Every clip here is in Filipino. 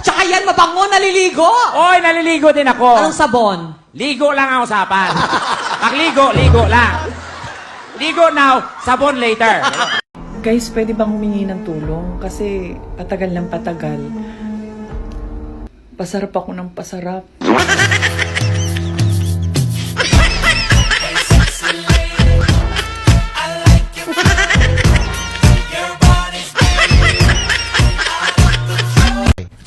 Tsaka yan, mabango, naliligo. Oy, naliligo din ako. Anong sabon? Ligo lang ang usapan. Pagligo, ligo lang. Ligo now, sabon later. Guys, pwede bang humingi ng tulong? Kasi patagal ng patagal. Pasarap ako ng pasarap.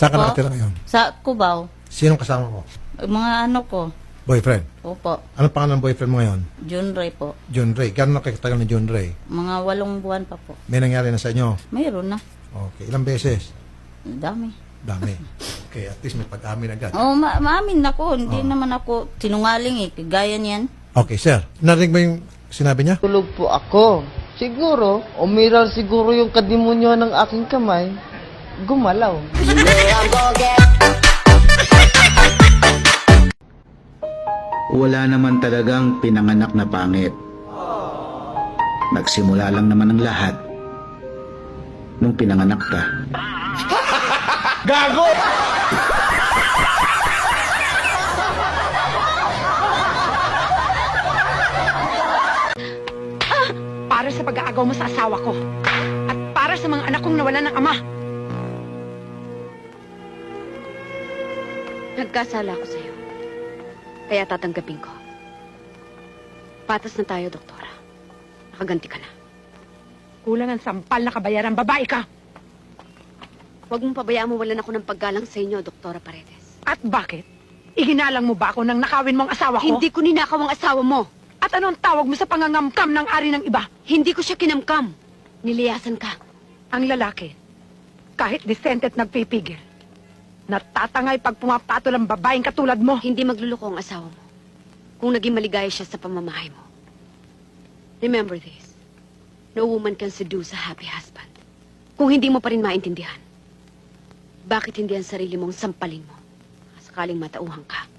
Saan ka Opo. nakatira ngayon? Sa Cubao. Sinong kasama mo? Mga ano ko. Boyfriend? Opo. Anong pangalan ng boyfriend mo ngayon? June Ray po. John Ray. Gano'n nakikitagal ni John Ray? Mga walong buwan pa po. May nangyari na sa inyo? Mayroon na. Okay. Ilang beses? Dami. Dami. Okay, at least may pag-amin agad. Oo, ma maamin na ko. Hindi Oh. naman ako sinungaling eh. Gaya niyan. Okay, sir. Narinig mo yung sinabi niya? Tulog po ako. Siguro, umiral siguro yung kadimonyo ng aking kamay. Gumalaw. Wala naman talagang pinanganak na pangit. Nagsimula lang naman ang lahat nung pinanganak ka. para sa pag-aagaw mo sa asawa ko. At para sa mga anak kong nawalan ng ama. Nagkasala ako sa'yo. Kaya tatanggapin ko. Patas na tayo, doktora. Nakaganti ka na. Kulang ang sampal na kabayaran, babae ka. Huwag mong pabayaan mo walan ako ng paggalang sa inyo, Doktora Paredes. At bakit? Iginalang mo ba ako nang nakawin mong asawa ko? Hindi ko ninakaw ang asawa mo. At anong tawag mo sa pangangamkam ng ari ng iba? Hindi ko siya kinamkam. Niliyasan ka. Ang lalaki, kahit disente at nagpipigil, natatangay pag pumapatol ang babaeng katulad mo. Hindi magluloko ang asawa mo. Kung naging maligaya siya sa pamamahay mo. Remember this. No woman can seduce a happy husband. Kung hindi mo pa rin maintindihan, bakit hindi ang sarili mong sampalin mo? Sakaling matauhan ka.